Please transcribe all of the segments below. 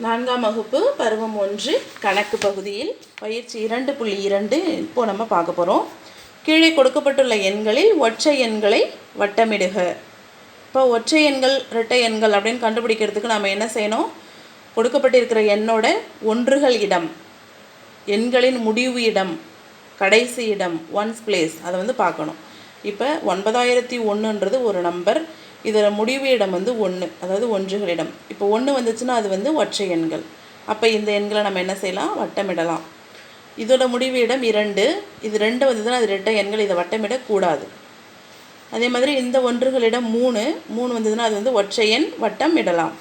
நான்காம் வகுப்பு பருவம் ஒன்று கணக்கு பகுதியில் பயிற்சி இரண்டு புள்ளி இரண்டு இப்போ நம்ம பார்க்க போகிறோம் கீழே கொடுக்கப்பட்டுள்ள எண்களில் ஒற்றை எண்களை வட்டமிடுக. இப்போ ஒற்றை எண்கள் இரட்டை எண்கள் அப்படின்னு கண்டுபிடிக்கிறதுக்கு நம்ம என்ன செய்யணும்? கொடுக்கப்பட்டிருக்கிற எண்ணோட ஒன்றுகள் இடம் எண்களின் முடிவு இடம் கடைசி இடம் ஒன்ஸ் பிளேஸ் அதை வந்து பார்க்கணும். இப்போ ஒன்பதாயிரத்தி ஒன்றுன்றது ஒரு நம்பர் இதில் முடிவு இடம் வந்து ஒன்று அதாவது ஒன்றுகள் இடம். இப்போ ஒன்று வந்துச்சுன்னா அது வந்து ஒற்றை எண்கள். அப்போ இந்த எண்களை நம்ம என்ன செய்யலாம்? வட்டமிடலாம். இதோட முடிவு இடம் இரண்டு. இது ரெண்டு வந்ததுன்னா அது ரெட்டை எண்கள் இதை வட்டமிடக்கூடாது. அதே மாதிரி இந்த ஒன்றுகளிடம் மூணு. மூணு வந்ததுன்னா அது வந்து ஒற்றை எண் வட்டம் இடலாம்.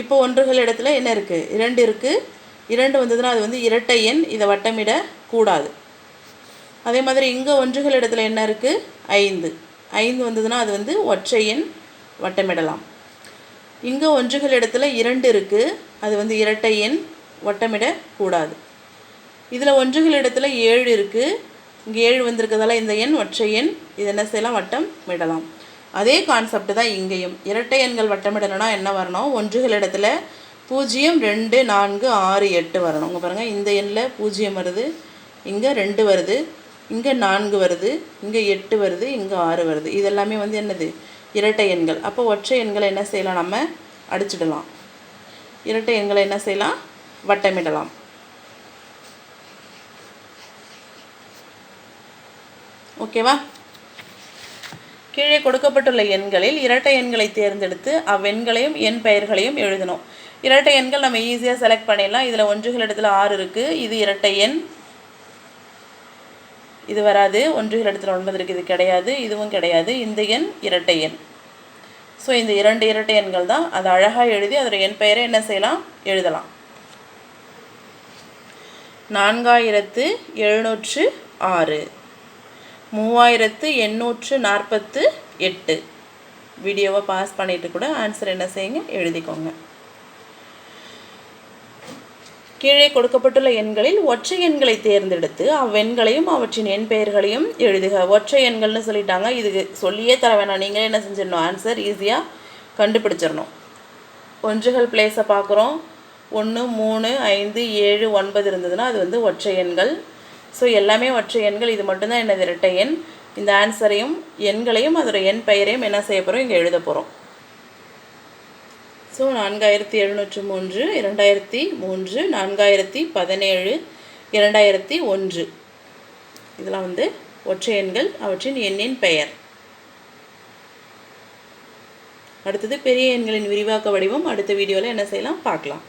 இப்போ ஒன்றுகள் இடத்துல என்ன இருக்குது இரண்டு இருக்குது இரண்டு வந்ததுன்னா அது வந்து இரட்டை எண் இதை வட்டமிடக்கூடாது. அதே மாதிரி இங்கே ஒன்றுகள் இடத்துல என்ன இருக்குது ஐந்து. ஐந்து வந்ததுன்னா அது வந்து ஒற்றை எண் வட்டமிடலாம். இங்கே ஒன்றுகள் இடத்துல இரண்டு இருக்குது அது வந்து இரட்டை எண் வட்டமிடக்கூடாது. இதில் ஒன்றுகள் இடத்துல ஏழு இருக்குது இங்கே ஏழு வந்திருக்கிறதால இந்த எண் ஒற்றை எண். இது என்ன செய்யலாம்? வட்டம் விடலாம் அதே கான்செப்ட் தான் இங்கேயும். இரட்டை எண்கள் வட்டமிடணும்னா என்ன வரணும்? ஒன்றுகள் இடத்துல பூஜ்ஜியம் ரெண்டு நான்கு ஆறு எட்டு வரணும். இங்கே பாருங்கள் இந்த எண்ணில் பூஜ்ஜியம் வருது இங்கே ரெண்டு வருது. இங்கே நான்கு வருது இங்கே எட்டு வருது இங்கே ஆறு வருது. இதெல்லாமே வந்து என்னது? இரட்டை எண்கள். அப்போ ஒற்றை எண்களை என்ன செய்யலாம்? நம்ம அடிச்சிடலாம். இரட்டை எண்களை என்ன செய்யலாம்? வட்டமிடலாம். ஓகேவா கீழே கொடுக்கப்பட்டுள்ள எண்களில் இரட்டை எண்களை தேர்ந்தெடுத்து அவ்வெண்களையும் எண் பெயர்களையும் எழுதணும். இரட்டை எண்கள் நம்ம ஈஸியாக செலக்ட் பண்ணிடலாம். இதில் ஒன்றுகள் இடத்துல ஆறு இருக்குது இது இரட்டை எண். இது வராது. ஒன்றுகள் இடத்துல ஒன்பதற்கு இது கிடையாது. இதுவும் கிடையாது. இந்த எண் இரட்டை எண். ஸோ இந்த இரண்டு இரட்டை எண்கள் தான் அதை அழகாக எழுதி அதோடய எண் பெயரை என்ன செய்யலாம்? எழுதலாம். நான்காயிரத்து எழுநூற்று ஆறு. மூவாயிரத்து எண்ணூற்று நாற்பத்து எட்டு. வீடியோவை பாஸ் பண்ணிவிட்டு கூட ஆன்சர் என்ன செய்யுங்க? எழுதிக்கோங்க. கீழே கொடுக்கப்பட்டுள்ள எண்களில் ஒற்றை எண்களை தேர்ந்தெடுத்து அவ்வெண்களையும் அவற்றின் எண் பெயர்களையும் எழுதுக. ஒற்றை எண்கள்னு சொல்லிட்டாங்க. இதுக்கு சொல்லியே தர வேணாம். நீங்களே என்ன செஞ்சிடணும்? ஆன்சர் ஈஸியாக கண்டுபிடிச்சிடணும். ஒன்றுகள் பிளேஸை பார்க்குறோம். ஒன்று மூணு ஐந்து ஏழு ஒன்பது இருந்ததுன்னா அது வந்து ஒற்றை எண்கள். ஸோ எல்லாமே ஒற்றை எண்கள். இது மட்டும்தான் என்னது இரட்டை எண். இந்த ஆன்சரையும் எண்களையும் அதோட எண் பெயரையும் என்ன செய்ய போகிறோம் இங்கே எழுத போகிறோம் ஸோ நான்காயிரத்தி எழுநூற்று மூன்று இரண்டாயிரத்தி மூன்று நான்காயிரத்தி பதினேழு இரண்டாயிரத்தி ஒன்று. இதெல்லாம் வந்து ஒற்றை எண்கள் அவற்றின் எண்ணின் பெயர். அடுத்தது பெரிய எண்களின் விரிவாக்க வடிவம். அடுத்த வீடியோவில் என்ன செய்யலாம்? பார்க்கலாம்.